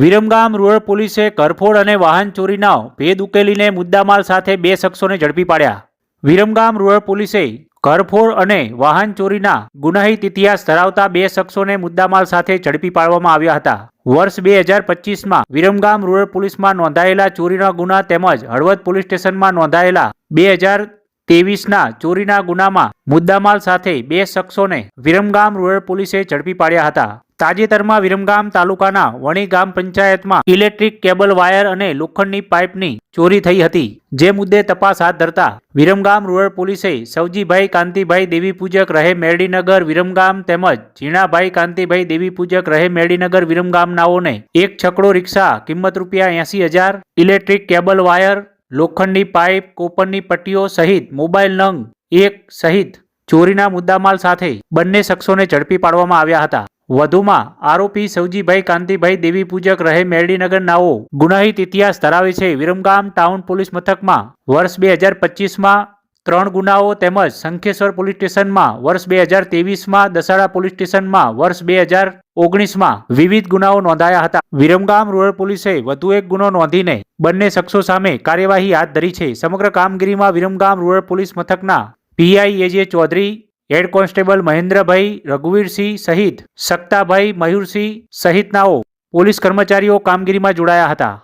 Viramgam rural પોલીસે કરફોડ અને વાહન ચોરીના ભેદ ઉકેલીને મુદ્દામાલ સાથે બે શખ્સોને ઝડપી પાડ્યા. વિરમગામ રૂરલ પોલીસે કરફોડ અને વાહન ચોરીના ગુનાહિત ઇતિહાસ ધરાવતા બે શખ્સોને મુદ્દામાલ સાથે ઝડપી પાડવામાં આવ્યા હતા. વર્ષ બે હજાર પચીસમાં વિરમગામ રૂરલ પોલીસમાં નોંધાયેલા ચોરીના ગુના તેમજ હળવદ પોલીસ સ્ટેશનમાં નોંધાયેલા બે હજાર તેવીસના ચોરીના ગુનામાં મુદ્દામાલ સાથે બે શખ્સોને વિરમગામ રૂરલ પોલીસે ઝડપી પાડ્યા હતા. તાજેતરમાં વિરમગામ તાલુકાના વણી ગામ પંચાયતમાં ઇલેક્ટ્રિક કેબલ વાયર અને લોખંડની પાઇપની ચોરી થઈ હતી. જે મુદ્દે તપાસ હાથ ધરતા વિરમગામ રૂરલ પોલીસે સવજીભાઈ કાંતિભાઈ દેવી પૂજક રહે મેરડીનગર વિરમગામ તેમજ ઝીણાભાઈ કાંતિભાઈ દેવી પૂજક રહે મેરડીનગર વિરમગામનાઓને એક છકડો રિક્ષા કિંમત રૂપિયા એસી હજાર, ઇલેક્ટ્રિક કેબલ વાયર, લોખંડની પાઇપ, કોપરની પટ્ટીઓ સહિત મોબાઈલ નંગ એક સહિત ચોરીના મુદ્દામાલ સાથે બંને શખ્સોને ઝડપી પાડવામાં આવ્યા હતા. વધુમાં, આરોપી સવજીભાઈ કાંતિભાઈ દેવી પૂજક રહે મેરડીનગર નાઓ. ગુનાહિત ઇતિહાસ ધરાવે છે. વિરમગામ ટાઉન પોલીસ મથકમાં વર્ષ બે હજાર પચીસમાં ત્રણ ગુનાઓ તેમજ શંખેશ્વર પોલીસ સ્ટેશનમાં વર્ષ બે હજાર તેવીસમાં દસાડા પોલીસ સ્ટેશનમાં વર્ષ બે હજાર ઓગણીસમાં વિવિધ ગુનાઓ નોંધાયા હતા. વિરમગામ રૂરલ પોલીસે વધુ એક ગુનો નોંધીને બંને શખ્સો સામે કાર્યવાહી હાથ ધરી છે. સમગ્ર કામગીરીમાં વિરમગામ રૂરલ પોલીસ મથકના PI AJ Chaudhary head constable Mahendrabhai Raghuvirsinh સહિત સક્તાભાઈ મયુરસિંહ સહિતનાઓ પોલીસ કર્મચારીઓ કામગીરીમાં જોડાયા હતા.